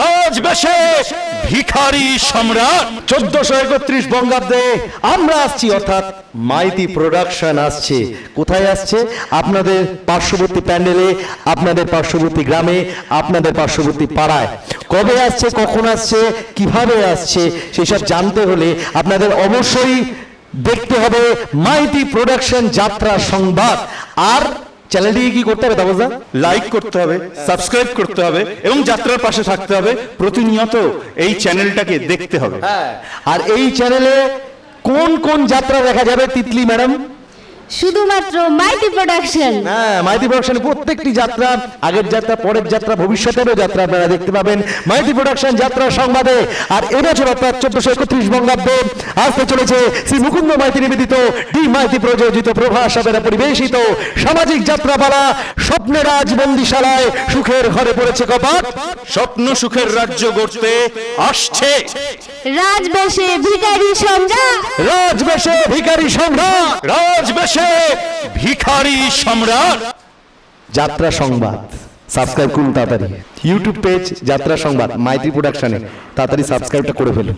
রাজবেশে ভিখারি সম্রাট। চোদ্দশো একত্রিশ বঙ্গাব্দে আমরা আসছি, অর্থাৎ মাইতি প্রোডাকশন আসছে। কোথায় আসছে? আপনাদের পার্শ্ববর্তী প্যান্ডেলে, আপনাদের পার্শ্ববর্তী গ্রামে, আপনাদের পার্শ্ববর্তী পাড়ায়। কবে আসছে, কখন আসছে, কীভাবে আসছে, সেসব জানতে হলে আপনাদের অবশ্যই দেখতে হবে মাইতি প্রোডাকশন যাত্রা সংবাদ। আর চ্যানেলটিকে কি করতে হবে তাবজা লাইক করতে হবে সাবস্ক্রাইব করতে হবে এবং যাত্রার পাশে থাকতে হবে। প্রতিনিয়ত এই চ্যানেলটাকে দেখতে হবে। হ্যাঁ আর এই চ্যানেলে কোন কোন যাত্রা দেখা যাবে তিতলি ম্যাডাম? শুধুমাত্র মাইতি প্রোডাকশন। হ্যাঁ মাইতি প্রোডাকশন প্রত্যেকটি যাত্রা আগের যাত্রা পরের যাত্রা ভবিষ্যতেরও যাত্রা আপনারা দেখতে পাবেন। মাইতি প্রোডাকশন যাত্রা সংবাদে আর এবছর অর্থাৎ চোদ্দশো একত্রিশ বঙ্গাব্দে আসতে চলেছে শ্রী মুকুন্দ মাইতি নিবেদিত ডি মাইতি প্রযোজিত প্রভাস সাবেরা পরিবেশিত সামাজিক যাত্রাপালা স্বপ্নের আজ বন্দিশালায় সুখের ঘরে পড়েছে কপাট। স্বপ্ন সুখের রাজ্য গড়তে আসছে। রাজবেশে ভিখারি সম্রাট রাজবেশে ভিখারি সম্রাট রাজবেশে ভিখারি সম্রাট। যাত্রা সংবাদ। সাবস্ক্রাইব করুন তাড়াতাড়ি। ইউটিউব পেজ যাত্রা সংবাদ মাইতি প্রোডাকশনে তাড়াতাড়ি সাবস্ক্রাইবটা করে ফেলুন।